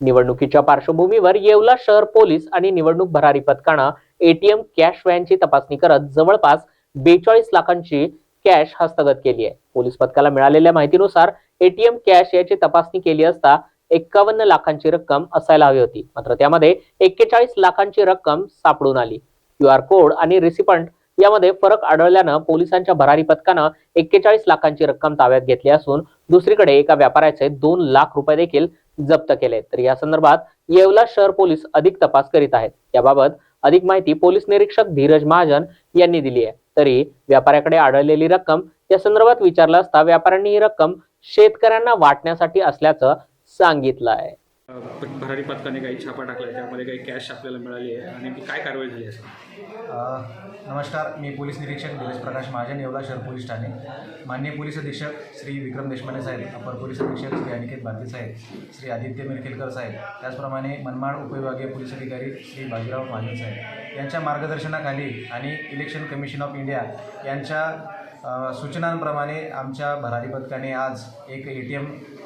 निवडणुकीच्या पार्श्वभूमीवर येवला शहर पोलीस आणि निवडणूक भरारी पथकानं एटीएम कॅश व्हॅनची तपासणी करत जवळपास बेचाळीस लाखांची कॅश हस्तगत केली आहे पोलीस पथकाला मिळालेल्या माहितीनुसार एटीएम कॅश याची तपासणी केली असता एक्कावन्न लाखांची रक्कम असायला हवी होती. मात्र त्यामध्ये एक्केचाळीस लाखांची रक्कम सापडून आली. क्यू आर कोड आणि रिसिपंट यामध्ये फरक आढळल्यानं पोलिसांच्या भरारी पथकानं एक्केचाळीस लाखांची रक्कम ताब्यात घेतली असून दुसरीकडे एका व्यापाऱ्याचे दोन लाख रुपये देखील जप्त केले. तर या संदर्भात येवला शहर पोलीस अधिक तपास करीत आहेत. याबाबत अधिक माहिती पोलीस निरीक्षक धीरज महाजन यांनी दिली आहे. तरी व्यापाऱ्याकडे आढळलेली रक्कम या संदर्भात विचारलं असता व्यापाऱ्यांनी ही रक्कम शेतकऱ्यांना वाटण्यासाठी असल्याचं सांगितलं आहे. भरारी पथकाने काही छापा टाकला त्यामध्ये काही कॅश आपल्याला मिळाली आहे. आणि ती काय कारवाई झाली असं नमस्कार मी पोलीस निरीक्षक धीरज प्रकाश महाजन येवला शहर पोलीस ठाणे. मान्य पोलीस अधीक्षक श्री विक्रम देशपांडे साहेब अपर पोलीस अधीक्षक श्री अनिकेत भारती साहेब श्री आदित्य मिरखेलकर साहेब त्याचप्रमाणे मनमाड उपविभागीय पोलीस अधिकारी श्री बाजीराव महाजन साहेब. यांच्या मार्गदर्शनाखाली आणि इलेक्शन कमिशन ऑफ इंडिया यांच्या सूचनांप्रमाणे आमच्या भरारी पथकाने आज एक A T M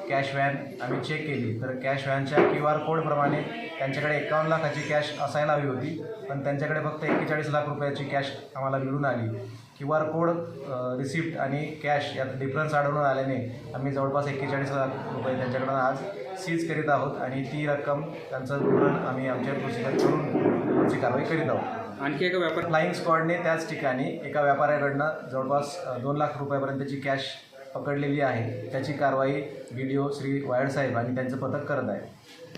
cash van आम्ही चेक केली. तर कॅश व्हॅनच्या क्यू आर कोडप्रमाणे त्यांच्याकडे एकावन्न लाखाची कॅश असायला हवी होती पण त्यांच्याकडे फक्त एक्केचाळीस लाख रुपयाची कॅश आम्हाला मिळून आली. क्यू आर कोड रिसिप्ट आणि कॅश यात डिफरन्स आढळून आल्याने आम्ही जवळपास एक्केचाळीस लाख रुपये त्यांच्याकडून आज सीज करीत आहोत आणि ती रक्कम त्यांचं धोरण आम्ही आमच्या प्रोसिजर करून पुढची कारवाई करीत आहोत. आणखी एका व्यापार फ्लाईंग स्क्वॉडने त्याच ठिकाणी एका व्यापाऱ्याकडनं जवळपास दोन लाख रुपयापर्यंतची कॅश पकडलेली आहे. त्याची कारवाई व्हिडिओ श्री वायड साहेब आणि त्यांचं पथक करत आहे.